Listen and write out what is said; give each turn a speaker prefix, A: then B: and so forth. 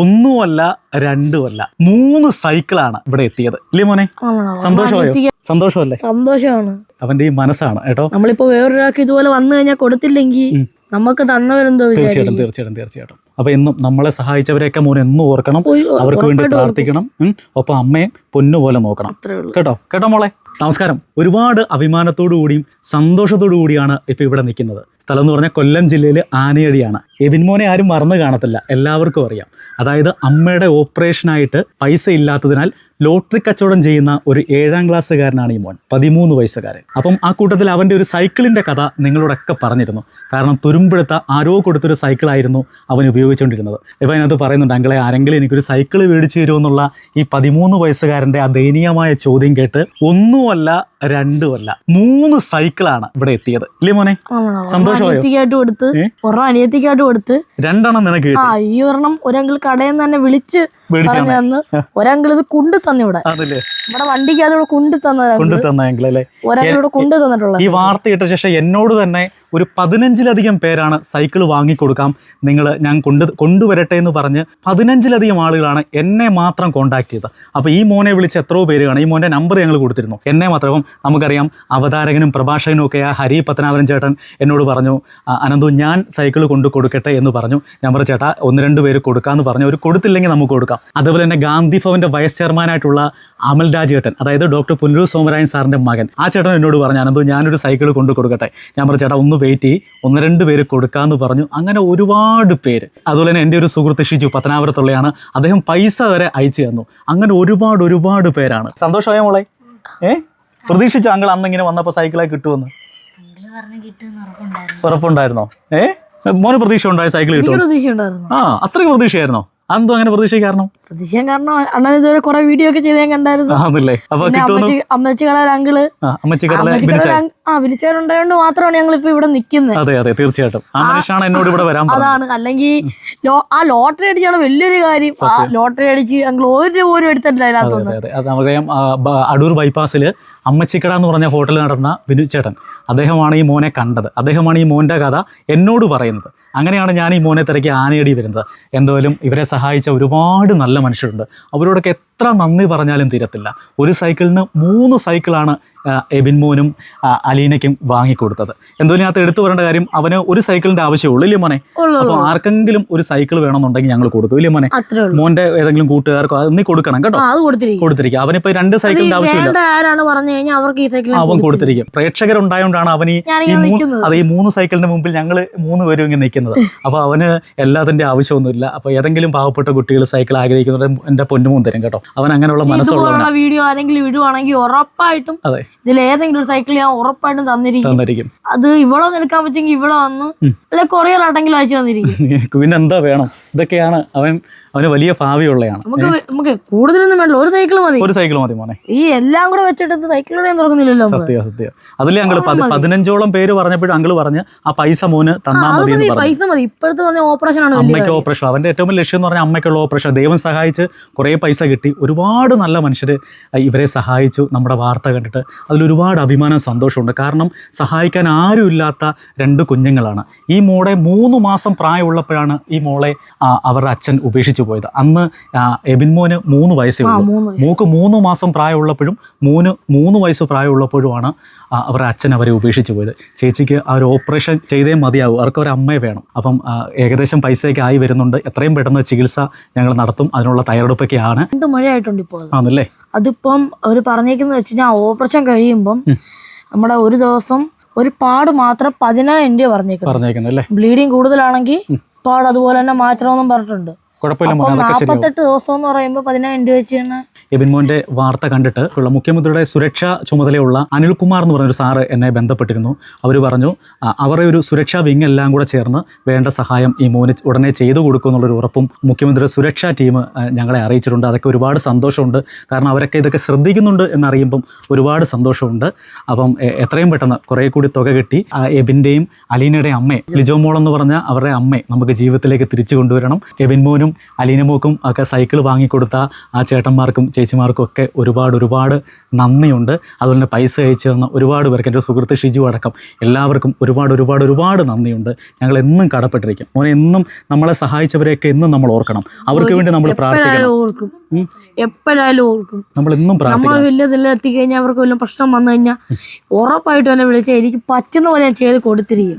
A: ഒന്നുമല്ല രണ്ടുമല്ല. മൂന്ന് സൈക്കിളാണ് ഇവിടെ എത്തിയത്. ഇല്ലേ മോനെ? സന്തോഷമായോ? സന്തോഷമല്ലേ?
B: സന്തോഷമാണ്.
A: അവന്റെ ഈ മനസ്സാണ് കേട്ടോ.
B: നമ്മളിപ്പോ വേറൊരാൾക്ക് ഇതുപോലെ വന്നു കഴിഞ്ഞാൽ കൊടുത്തില്ലെങ്കിൽ. നമുക്ക് തന്നവരെന്തോ
A: തീർച്ചയായിട്ടും തീർച്ചയായിട്ടും തീർച്ചയായിട്ടും. അപ്പൊ എന്നും നമ്മളെ സഹായിച്ചവരെയൊക്കെ മോൻ എന്നും ഓർക്കണം. അവർക്ക് വേണ്ടി പ്രാർത്ഥിക്കണം. ഒപ്പം അമ്മയെ പൊന്നുപോലെ നോക്കണം. കേട്ടോ? കേട്ടോ മോളെ? നമസ്കാരം. ഒരുപാട് അഭിമാനത്തോടു കൂടിയും സന്തോഷത്തോടു കൂടിയാണ് ഇപ്പൊ ഇവിടെ നിൽക്കുന്നത്. സ്ഥലം എന്ന് പറഞ്ഞാൽ കൊല്ലം ജില്ലയിൽ ആനയടിയാണ്. എബിൻമോനെ ആരും മറന്നു കാണത്തില്ല. എല്ലാവർക്കും അറിയാം. അതായത് അമ്മയുടെ ഓപ്പറേഷനായിട്ട് പൈസ ഇല്ലാത്തതിനാൽ ലോട്ടറി കച്ചവടം ചെയ്യുന്ന ഒരു ഏഴാം ക്ലാസ്സുകാരനാണ് ഈ മോൻ. പതിമൂന്ന് വയസ്സുകാരൻ. അപ്പം ആ കൂട്ടത്തിൽ അവന്റെ ഒരു സൈക്കിളിന്റെ കഥ നിങ്ങളോടൊക്കെ പറഞ്ഞിരുന്നു. കാരണം തുരുമ്പെടുത്ത ആരോ കൊടുത്തൊരു സൈക്കിളായിരുന്നു അവൻ ഉപയോഗിച്ചുകൊണ്ടിരുന്നത്. ഇപ്പം അതിനകത്ത് പറയുന്നുണ്ട് അങ്കളെ ആരെങ്കിലും എനിക്കൊരു സൈക്കിൾ മേടിച്ചു തരുമെന്നുള്ള ഈ പതിമൂന്ന് വയസ്സുകാരന്റെ ആ ദയനീയമായ ചോദ്യം കേട്ട് ഒന്നുമല്ല രണ്ടുമല്ല മൂന്ന് സൈക്കിളാണ് ഇവിടെ എത്തിയത്. ഇല്ലേ മോനെ?
B: ആണോ? അനിയത്തിക്കായിട്ട് കൊടുത്ത്? ഒരെണ്ണം അനിയത്തിക്കായിട്ട് കൊടുത്ത്.
A: രണ്ടെണ്ണം നിനക്ക്
B: ആ ഈ ഒരെണ്ണം ഒരങ്കിൾ കടയിൽ നിന്ന് തന്നെ വിളിച്ച് പറഞ്ഞു തന്ന്. ഒരങ്കിൾ ഇത് കൊണ്ടു തന്നിവിടെ ഇവിടെ. വണ്ടിക്ക് ഇവിടെ കൊണ്ടു തന്ന ഇവിടെ കൊണ്ടു തന്നിട്ടുള്ളത്.
A: ഈ വാർത്ത ഇട്ട ശേഷം എന്നോട് തന്നെ ഒരു പതിനഞ്ചിലധികം പേരാണ് സൈക്കിൾ വാങ്ങിക്കൊടുക്കാം. നിങ്ങൾ ഞാൻ കൊണ്ട് കൊണ്ടുവരട്ടെ എന്ന് പറഞ്ഞ് പതിനഞ്ചിലധികം ആളുകളാണ് എന്നെ മാത്രം കോൺടാക്ട് ചെയ്തത്. അപ്പോൾ ഈ മോനെ വിളിച്ച് എത്രയോ പേര് കാണും. ഈ മോന്റെ നമ്പർ ഞങ്ങൾ കൊടുത്തിരുന്നു. എന്നെ മാത്രം. നമുക്കറിയാം അവതാരകനും പ്രഭാഷകനും ഒക്കെ ആ ഹരി പത്തനാപുരം ചേട്ടൻ എന്നോട് പറഞ്ഞു "ആ, അനന്തു ഞാൻ സൈക്കിൾ കൊണ്ട് കൊടുക്കട്ടെ എന്ന് പറഞ്ഞു. ഞാൻ പറഞ്ഞു ചേട്ടാ ഒന്ന് രണ്ട് പേര് കൊടുക്കാമെന്ന് പറഞ്ഞു. അവർ കൊടുത്തില്ലെങ്കിൽ നമുക്ക് കൊടുക്കാം. അതുപോലെ തന്നെ ഗാന്ധി ഭവന്റെ വൈസ് ചെയർമാനായിട്ടുള്ള അമൽ രാജ് അതായത് ഡോക്ടർ പുനലൂർ സോമരായൻ സാറിന്റെ മകൻ. ആ ചേട്ടൻ എന്നോട് പറഞ്ഞു അനന്തു ഞാനൊരു സൈക്കിൾ കൊണ്ട് കൊടുക്കട്ടെ. ഞാൻ പറഞ്ഞു ചേട്ടാ ഒന്ന് വെയിറ്റ് ചെയ്യ്. ഒന്ന് രണ്ട് പേര് കൊടുക്കാമെന്ന് പറഞ്ഞു. അങ്ങനെ ഒരുപാട് പേര്. അതുപോലെ തന്നെ എന്റെ ഒരു സുഹൃത്ത് ഷിജു പത്തനാപുരത്തുള്ളയാണ്. അദ്ദേഹം പൈസ വരെ അയച്ചു തന്നു. അങ്ങനെ ഒരുപാട് ഒരുപാട് പേരാണ്. സന്തോഷമായ മോളെ? ഏ? പ്രതീക്ഷിച്ചു അങ്ങൾ അന്നിങ്ങനെ വന്നപ്പോൾ സൈക്കിളായി കിട്ടുമെന്ന് ഉറപ്പുണ്ടായിരുന്നോ. ഏ? മോന് പ്രതീക്ഷ ഉണ്ടായ സൈക്കിൾ കിട്ടും
B: പ്രതീക്ഷ ഉണ്ടായിരുന്നു
A: ആ അത്രയ്ക്ക് പ്രതീക്ഷയായിരുന്നോ? അതെന്തോ അങ്ങനെ പ്രതീക്ഷ കാരണം?
B: പ്രതീക്ഷ കാരണം അണ്ണൻ ഇതുവരെ കുറെ വീഡിയോ ഒക്കെ ചെയ്ത് ഞാൻ കണ്ടായിരുന്നു.
A: ആന്നല്ലേ അപ്പൊ
B: പിന്നെ
A: കിട്ടുമെന്ന്?
B: അമ്മച്ചി അങ്കിൾ
A: ആ അമ്മച്ചിക്കടലെ
B: അമ്മച്ചിക്കടയിൽ അങ്- ആ വിളിച്ചവരുണ്ടായോണ്ട് മാത്രമാണ് ഞങ്ങൾ ഇപ്പൊ ഇവിടെ നിക്കുന്നത്
A: അതെ അതെ തീർച്ചയായിട്ടും. ആ മനുഷ്യനാണ് എന്നോട് ഇവിടെ വരാൻ പറഞ്ഞത്.
B: അതാണ്. അല്ലെങ്കിൽ ലോ- ആ ലോട്ടറി അടിച്ചാണ് വലിയൊരു കാര്യം. ആ ലോട്ടറി അടിച്ച് ഞങ്ങൾ ഒരു രൂപ പോലും എടുത്തിട്ടില്ല
A: അതെ
B: അതിനകത്തൊന്നും.
A: അതെ അത്. നമുക്കറിയാം ആ, ബ- അടൂർ ബൈപ്പാസിൽ അമ്മച്ചിക്കട എന്ന് പറഞ്ഞ ഹോട്ടലിൽ നടന്ന ബിനു ചേട്ടൻ. അദ്ദേഹമാണ് ഈ മോനെ കണ്ടത്. അദ്ദേഹമാണ് ഈ മോന്റെ കഥ എന്നോട് പറയുന്നത്. അങ്ങനെയാണ് ഞാൻ ഈ മോനെ തിരക്കി ആനയടി വരുന്നത്. എന്തായാലും ഇവരെ സഹായിച്ച ഒരുപാട് നല്ല മനുഷ്യരുണ്ട്. അവരോടൊക്കെ എത്ര നന്ദി പറഞ്ഞാലും തീരത്തില്ല. ഒരു സൈക്കിളിന് മൂന്ന് സൈക്കിളാണ് എബിൻ മോനും അലീനയ്ക്കും വാങ്ങിക്കൊടുത്തത്. എന്തോലും ഇതിനകത്ത് എടുത്തു പറയേണ്ട കാര്യം അവന് ഒരു സൈക്കിളിന്റെ ആവശ്യമുള്ളൂ ഇല്ലേ മോനെ?
B: അപ്പൊ
A: അപ്പോൾ ആർക്കെങ്കിലും ഒരു സൈക്കിൾ വേണമെന്നുണ്ടെങ്കിൽ ഞങ്ങൾ കൊടുക്കും ഇല്ലേ മോനെ? മോന്റെ ഏതെങ്കിലും കൂട്ടുകാർക്കോ അത് നീ കൊടുക്കണം കേട്ടോ.
B: കൊടുത്തിരിക്കും.
A: അവനിപ്പോ രണ്ട് സൈക്കിളിന്റെ ആവശ്യമില്ല. അവൻ കൊടുത്തിരിക്കും. പ്രേക്ഷകരുണ്ടായോണ്ടാണ് അവൻ ഈ അതെ ഈ മൂന്ന് സൈക്കിളിന്റെ മുമ്പിൽ ഞങ്ങൾ മൂന്ന് പേരും ഇങ്ങനെ നിൽക്കുന്നത്. അപ്പൊ അവന് എല്ലാത്തിന്റെ ആവശ്യമൊന്നുമില്ല. അപ്പൊ ഏതെങ്കിലും പാവപ്പെട്ട കുട്ടികൾ സൈക്കിൾ ആഗ്രഹിക്കുന്നുണ്ട് എന്റെ പൊന്നുമൂന്ന് തരും കേട്ടോ. അവൻ അങ്ങനെയുള്ള
B: മനസ്സുള്ള വീഡിയോ ആരെങ്കിലും ഇടുവാണെങ്കിൽ ഉറപ്പായിട്ടും
A: അതെ.
B: ഇതിൽ ഏതെങ്കിലും ഒരു സൈക്കിൾ ഞാൻ ഉറപ്പായിട്ടും തന്നിരിക്കും. അത് ഇവിടെ എടുക്കാൻ പറ്റുമെങ്കിൽ ഇവിടെ വന്ന്. അല്ലെ കൊറിയർ ആട്ടെങ്കിലും അയച്ചു തന്നിരിക്കും.
A: പിന്നെ എന്താ വേണം? ഇതൊക്കെയാണ് അവൻ അവന് വലിയ ഭാവിയുള്ളതാണ്
B: നമുക്ക് നമുക്ക് കൂടുതലൊന്നും വേണ്ട ഒരു സൈക്കിൾ മതി.
A: ഒരു സൈക്കിൾ മതി മോനെ.
B: ഈ എല്ലാം കൂടെ വെച്ചിട്ട് സൈക്കിൾ ഞാൻ തുറക്കുന്നില്ലല്ലോ
A: സത്യ സത്യം. അങ്കിൾ പതി- പതിനഞ്ചോളം പേര് പറഞ്ഞപ്പോഴും അങ്കിൾ പറഞ്ഞ് ആ പൈസ മോന് തന്നാ മതി
B: പൈസ മതി. ഇപ്പോഴത്തെ പറഞ്ഞ ഓപ്പറേഷൻ ആണ്
A: അമ്മയ്ക്ക് ഓപ്പറേഷൻ അവന്റെ ഏറ്റവും വലിയ ലക്ഷ്യം എന്ന് പറഞ്ഞാൽ അമ്മയ്ക്കുള്ള ഓപ്പറേഷൻ ദൈവം സഹായിച്ച് കുറേ പൈസ കിട്ടി. ഒരുപാട് നല്ല മനുഷ്യർ ഇവരെ സഹായിച്ചു. നമ്മുടെ വാർത്ത കണ്ടിട്ട്. അതിലൊരുപാട് അഭിമാനം സന്തോഷമുണ്ട്. കാരണം സഹായിക്കാൻ ആരുമില്ലാത്ത രണ്ട് കുഞ്ഞുങ്ങളാണ്. ഈ മോളെ മൂന്ന് മാസം പ്രായമുള്ളപ്പോഴാണ് ഈ മോളെ അവരുടെ അച്ഛൻ ഉപേക്ഷിച്ചു പോയത്. അന്ന് എബിൻമോന് എബിൻ മോന് മൂന്ന് വയസ്സേ ഉള്ളൂ. മൂക്ക് മൂന്ന് മാസം പ്രായമുള്ളപ്പോഴും മൂന്ന് മൂന്ന് വയസ്സ് പ്രായമുള്ളപ്പോഴുമാണ് അവരുടെ അച്ഛൻ അവരെ ഉപേക്ഷിച്ചു പോയത്. ചേച്ചിക്ക് ആ ഒരു ഓപ്പറേഷൻ ചെയ്തേ മതിയാവും. അവർക്ക് ഒരു അമ്മയെ വേണം. അപ്പം ഏകദേശം പൈസയൊക്കെ ആയി വരുന്നുണ്ട്. എത്രയും പെട്ടെന്ന് ചികിത്സ ഞങ്ങൾ നടത്തും. അതിനുള്ള തയ്യാറെടുപ്പൊക്കെയാണ്. ആണല്ലേ?
B: അതിപ്പം അവർ പറഞ്ഞേക്കുന്നത് വെച്ച് കഴിഞ്ഞാൽ ഓപ്പറേഷൻ കഴിയുമ്പം നമ്മുടെ ഒരു ദിവസം ഒരു പാട് മാത്രം പതിനായിരം രൂപ പറഞ്ഞേക്കുന്നത്.
A: അല്ലേ?
B: ബ്ലീഡിങ് കൂടുതലാണെങ്കിൽ പാട് അതുപോലെ തന്നെ മാറ്റണമെന്നും പറഞ്ഞിട്ടുണ്ട്. നാൽപ്പത്തെട്ട് ദിവസം എന്ന് പറയുമ്പോൾ പതിനായിരം രൂപ വെച്ച് തന്നെ
A: എബിൻ മോന്റെ വാർത്ത കണ്ടിട്ട് ഉള്ള മുഖ്യമന്ത്രിയുടെ സുരക്ഷാ ചുമതലയുള്ള അനിൽകുമാർ എന്ന് പറഞ്ഞൊരു സാറ് എന്നെ ബന്ധപ്പെട്ടിരുന്നു. അവർ പറഞ്ഞു അവരെ അവരുടെ ഒരു സുരക്ഷാ വിങ് എല്ലാം കൂടെ ചേർന്ന് വേണ്ട സഹായം ഈ മോന് ഉടനെ ചെയ്തു കൊടുക്കും എന്നുള്ളൊരു ഉറപ്പും മുഖ്യമന്ത്രിയുടെ സുരക്ഷാ ടീം ഞങ്ങളെ അറിയിച്ചിട്ടുണ്ട്. അതൊക്കെ ഒരുപാട് സന്തോഷമുണ്ട്. കാരണം അവരൊക്കെ ഇതൊക്കെ ശ്രദ്ധിക്കുന്നുണ്ട് എന്നറിയുമ്പം ഒരുപാട് സന്തോഷമുണ്ട്. അപ്പം എത്രയും പെട്ടെന്ന് കുറേ കൂടി തുക കിട്ടി എബിന്റെയും അലീനയുടെയും അമ്മയെ ലിജോ മോൾ എന്ന് പറഞ്ഞ അവരുടെ അമ്മയെ നമുക്ക് ജീവിതത്തിലേക്ക് തിരിച്ചു കൊണ്ടുവരണം. എബിൻ മോനും അലീനമോക്കും ഒക്കെ സൈക്കിൾ വാങ്ങിക്കൊടുത്ത ആ ചേട്ടന്മാർക്കും ചേച്ചിമാർക്കും ഒക്കെ ഒരുപാട് ഒരുപാട് നന്ദിയുണ്ട്. അതുപോലെ തന്നെ പൈസ അയച്ചു തന്ന ഒരുപാട് പേർക്ക് എന്റെ സുഹൃത്ത് ഷിജു അടക്കം എല്ലാവർക്കും ഒരുപാട് ഒരുപാട് ഒരുപാട് നന്ദിയുണ്ട്. ഞങ്ങൾ എന്നും കടപ്പെട്ടിരിക്കും. മോനെ എന്നും നമ്മളെ സഹായിച്ചവരെയൊക്കെ എന്നും നമ്മൾ ഓർക്കണം. അവർക്ക് വേണ്ടി നമ്മൾ പ്രാർത്ഥിക്കണം.
B: എപ്പോഴായാലും ഓർക്കും. എപ്പോഴായാലും ഓർക്കും.
A: നമ്മൾ എന്നും
B: നമ്മൾ
A: പ്രാർത്ഥിക്കണം.
B: വലിയ ഇതിൽ എത്തിക്കഴിഞ്ഞാൽ അവർക്ക് വല്ല പ്രശ്നം വന്നു കഴിഞ്ഞാൽ ഉറപ്പായിട്ടും എന്നെ വിളിച്ചാൽ എനിക്ക് പറ്റുന്ന പോലെ ഞാൻ ചെയ്ത് കൊടുത്തിരിക്കും.